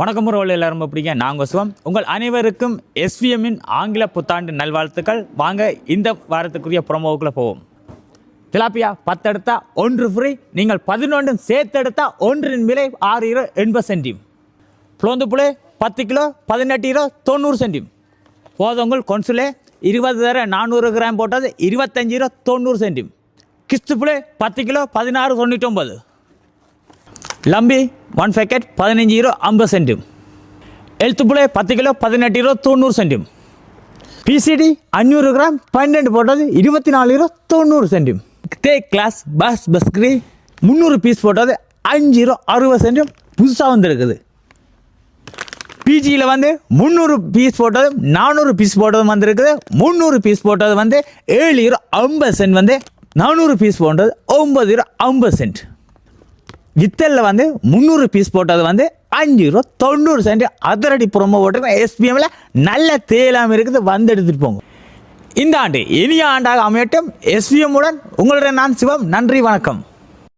வணக்கம் உறவுகள் எல்லாரும் பிடிக்க நாங்கள் சுவம். உங்கள் அனைவருக்கும் எஸ்விஎம்மின் ஆங்கில புத்தாண்டு நல்வாழ்த்துக்கள். வாங்க இந்த வாரத்துக்குரிய ப்ரோமோவுக்குள்ளே போவோம். திலாப்பியா பத்து எடுத்தா ஒன்று ஃப்ரீ நீங்கள் பதினொன்றும் சேர்த்து எடுத்தா ஒன்றின் விலை ஆறு இரோ எண்பது சென்டிம். புலோந்து புலே பத்து கிலோ பதினெட்டு இரோ தொண்ணூறு சென்டிம். போதவங்கள் கொன்சுலே இருபது தர நானூறு கிராம் போட்டது இருபத்தஞ்சு இரோ தொண்ணூறு சென்டிம். கிஸ்து புலே பத்து கிலோ பதினாறு தொண்ணூற்றொம்பது லம்பி ஒன் பேக்கெட் பதினஞ்சு கிலோ ஐம்பது சென்டிம் எழுத்து புலே பத்து கிலோ பதினெட்டு கிலோ தொண்ணூறு சென்டிம் பிசிடி அஞ்சூறு கிராம் பன்னெண்டு போட்டது இருபத்தி நாலு கிலோ தொண்ணூறு சென்டிம் தே கிளாஸ் பஸ் பஸ்கிரி முந்நூறு பீஸ் போட்டது அஞ்சு கிலோ அறுபது சென்டும் புதுசாக வந்திருக்குது. பிஜியில் வந்து முந்நூறு பீஸ் போட்டதும் நானூறு பீஸ் போட்டதும் வந்திருக்குது. முந்நூறு பீஸ் போட்டது வந்து ஏழு ஹீரோ ஐம்பது சென்ட் வந்து நானூறு பீஸ் போட்டது ஒம்பது ஹீரோ ஐம்பது சென்ட் வித்தலில் வந்து முந்நூறு பீஸ் போட்டது வந்து அஞ்சு ரூபா தொண்ணூறு சென்ட் அதிரடி ப்ரொமோ போட்டு எஸ்பிஎம்ல நல்ல தேலாம் இருக்குது வந்து எடுத்துகிட்டு போங்க. இந்த ஆண்டு இனிய ஆண்டாக அமையட்டும். எஸ்பிஎம் உடன் உங்களுடைய நான் சிவம். நன்றி வணக்கம்.